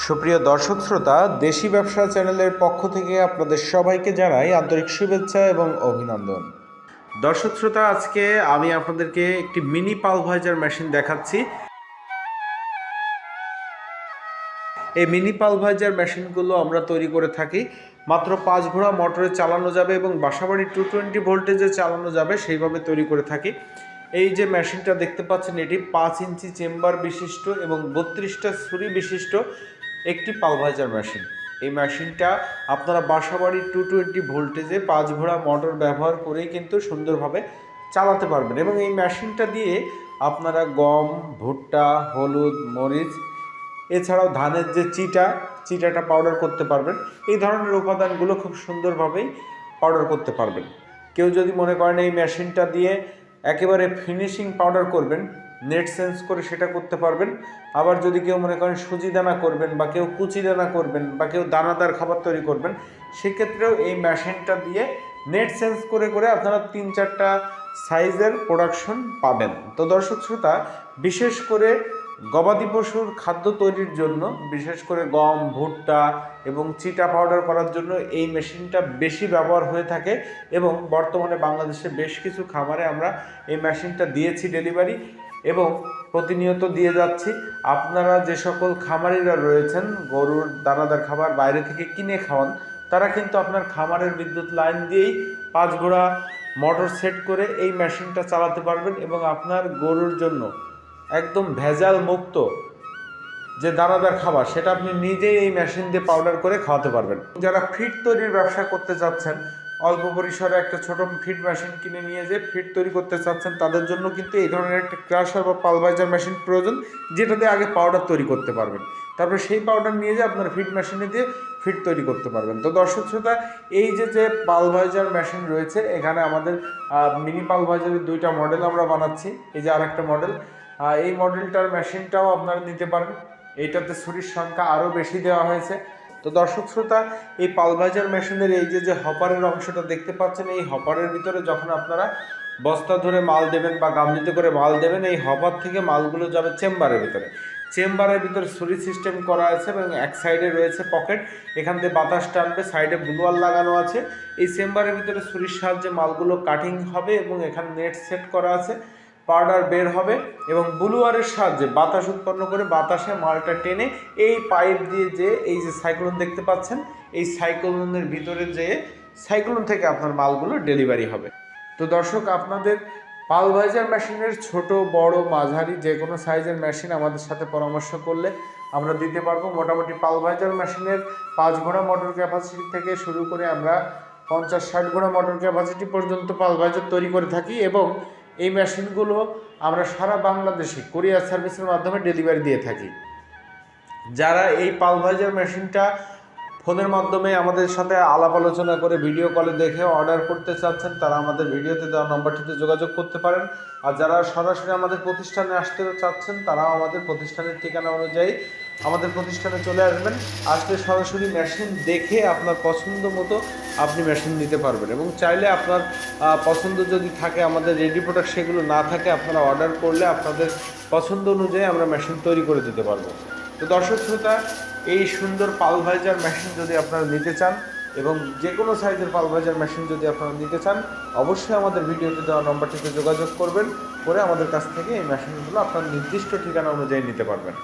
সুপ্রিয় দর্শক শ্রোতা, দেশি ব্যবসা চ্যানেলের পক্ষ থেকে আপনাদের সবাইকে জানাই আন্তরিক শুভেচ্ছা এবং অভিনন্দন। দর্শক শ্রোতা, আজকে আমি আপনাদেরকে একটি মিনি পালভাইজার মেশিন দেখাচ্ছি। এই মিনি পালভাইজার মেশিনগুলো আমরা তৈরি করে থাকি। মাত্র পাঁচ ঘোড়া মোটরে চালানো যাবে এবং বাসাবাড়ি টু টোয়েন্টি ভোল্টেজে চালানো যাবে, সেইভাবে তৈরি করে থাকি। এই যে মেশিনটা দেখতে পাচ্ছেন, এটি পাঁচ ইঞ্চি চেম্বার বিশিষ্ট এবং বত্রিশটা ছুরি বিশিষ্ট। একটি পালভাইজার মেশিন। এই মেশিনটা আপনারা বাসাবাড়ি টু টোয়েন্টি ভোল্টেজে পাঁচ ঘোড়া মোটর ব্যবহার করেই কিন্তু সুন্দরভাবে চালাতে পারবেন এবং এই মেশিনটা দিয়ে আপনারা গম, ভুট্টা, হলুদ, মরিচ, এছাড়াও ধানের যে চিটা, চিটাটা পাউডার করতে পারবেন। এই ধরনের উপাদানগুলো খুব সুন্দরভাবেই পাউডার করতে পারবেন। কেউ যদি মনে করেন এই মেশিনটা দিয়ে একেবারে ফিনিশিং পাউডার করবেন নেট সেন্স করে সেটা করতে পারবেন। আবার যদি কেউ মনে করেন সুজি দানা করবেন বা কেউ কুচি দানা করবেন বা কেউ দানাদার খাবার তৈরি করবেন, সেক্ষেত্রেও এই মেশিনটা দিয়ে নেট সেন্স করে করে আপনারা তিন চারটা সাইজের প্রোডাকশন পাবেন। তো দর্শক শ্রোতা, বিশেষ করে গবাদি পশুর খাদ্য তৈরির জন্য, বিশেষ করে গম, ভুট্টা এবং চিটা পাউডার করার জন্য এই মেশিনটা বেশি ব্যবহার হয়ে থাকে এবং বর্তমানে বাংলাদেশে বেশ কিছু খামারে আমরা এই মেশিনটা দিয়েছি ডেলিভারি এবং প্রতিনিয়ত দিয়ে যাচ্ছি। আপনারা যে সকল খামারিরা রয়েছেন, গরুর দানাদার খাবার বাইরে থেকে কিনে খাওয়ান, তারা কিন্তু আপনার খামারের বিদ্যুৎ লাইন দিয়েই পাঁচ ঘোড়া মোটর সেট করে এই মেশিনটা চালাতে পারবেন এবং আপনার গরুর জন্য একদম ভেজাল মুক্ত যে দানাদার খাবার সেটা আপনি নিজেই এই মেশিন দিয়ে পাউডার করে খাওয়াতে পারবেন। যারা ফিড তৈরির ব্যবসা করতে চাচ্ছেন অল্প পরিসরে একটা ছোট ফিড মেশিন কিনে নিয়ে যে ফিড তৈরি করতে চাচ্ছেন তাদের জন্য কিন্তু এই ধরনের একটা ক্রাশার বা পালভাইজার মেশিন প্রয়োজন যেটা দিয়ে আগে পাউডার তৈরি করতে পারবেন। তারপরে সেই পাউডার নিয়ে যে আপনার ফিড মেশিনে দিয়ে ফিড তৈরি করতে পারবেন। তো দর্শক শ্রোতা এই যে যে পালভাইজার মেশিন রয়েছে এখানে আমাদের মিনি পালভাইজারের দুইটা মডেল আমরা বানাচ্ছি। এই যে আরেকটা মডেল আহ, এই মডেলটার মেশিনটাও আপনারা নিতে পারেন এইটাতে ছুরির সংখ্যা আরও বেশি দেওয়া হয়েছে। তো দর্শক শ্রোতা, এই পালভাইজার মেশিনের এই যে যে হপারের অংশটা দেখতে পাচ্ছেন, এই হপারের ভিতরে যখন আপনারা বস্তা ধরে মাল দেবেন বা গামলিতে করে মাল দেবেন, এই হপার থেকে মালগুলো যাবে চেম্বারের ভিতরে। চেম্বারের ভিতরে ছুরি সিস্টেম করা আছে এবং এক সাইডে রয়েছে পকেট এখান থেকে বাতাস টানবে সাইডে ব্লুয়ার লাগানো আছে। এই চেম্বারের ভিতরে ছুরির সাহায্যে মালগুলো কাটিং হবে এবং এখানে নেট সেট করা আছে। পাউডার বের হবে এবং ব্লুয়ারের সাহায্যে বাতাস উৎপন্ন করে বাতাসে মালটা টেনে এই পাইপ দিয়ে যে এই যে সাইক্লোন দেখতে পাচ্ছেন, এই সাইক্লোনের ভিতরে যে সাইক্লোন থেকে আপনার মালগুলো ডেলিভারি হবে। তো দর্শক, আপনাদের পালভাইজার মেশিনের ছোট, বড়, মাঝারি যে কোনো সাইজের মেশিন আমাদের সাথে পরামর্শ করলে আমরা দিতে পারব। মোটামুটি পালভাইজার মেশিনের পাঁচ ঘোড়া মোটর ক্যাপাসিটি থেকে শুরু করে আমরা পঞ্চাশ ষাট ঘোড়া মোটর ক্যাপাসিটি পর্যন্ত পালভাইজার তৈরি করে থাকি এবং এই মেশিনগুলো আমরা সারা বাংলাদেশে কোরিয়ার সার্ভিসের মাধ্যমে ডেলিভারি দিয়ে থাকি। যারা এই পালভাইজার মেশিনটা ফোনের মাধ্যমে আমাদের সাথে আলাপ আলোচনা করে ভিডিও কলে দেখে অর্ডার করতে চাচ্ছেন, তারা আমাদের ভিডিওতে দেওয়া নম্বরটিতে যোগাযোগ করতে পারেন। আর যারা সরাসরি আমাদের প্রতিষ্ঠানে আসতে চাচ্ছেন, তারাও আমাদের প্রতিষ্ঠানের ঠিকানা অনুযায়ী আমাদের প্রতিষ্ঠানে চলে আসবেন। আসলে সরাসরি মেশিন দেখে আপনার পছন্দ মতো আপনি মেশিন নিতে পারবেন এবং চাইলে আপনার পছন্দ যদি থাকে, আমাদের রেডি প্রোডাক্ট সেগুলো না থাকে, আপনারা অর্ডার করলে আপনাদের পছন্দ অনুযায়ী আমরা মেশিন তৈরি করে দিতে পারব। তো দর্শক শ্রোতা, এই সুন্দর পালভাইজার মেশিন যদি আপনারা নিতে চান এবং যে কোনো সাইজের পালভাইজার মেশিন যদি আপনারা নিতে চান, অবশ্যই আমাদের ভিডিওতে দেওয়া নম্বরটিতে যোগাযোগ করবেন, করে আমাদের কাছ থেকে এই মেশিনগুলো আপনার নির্দিষ্ট ঠিকানা অনুযায়ী নিতে পারবেন।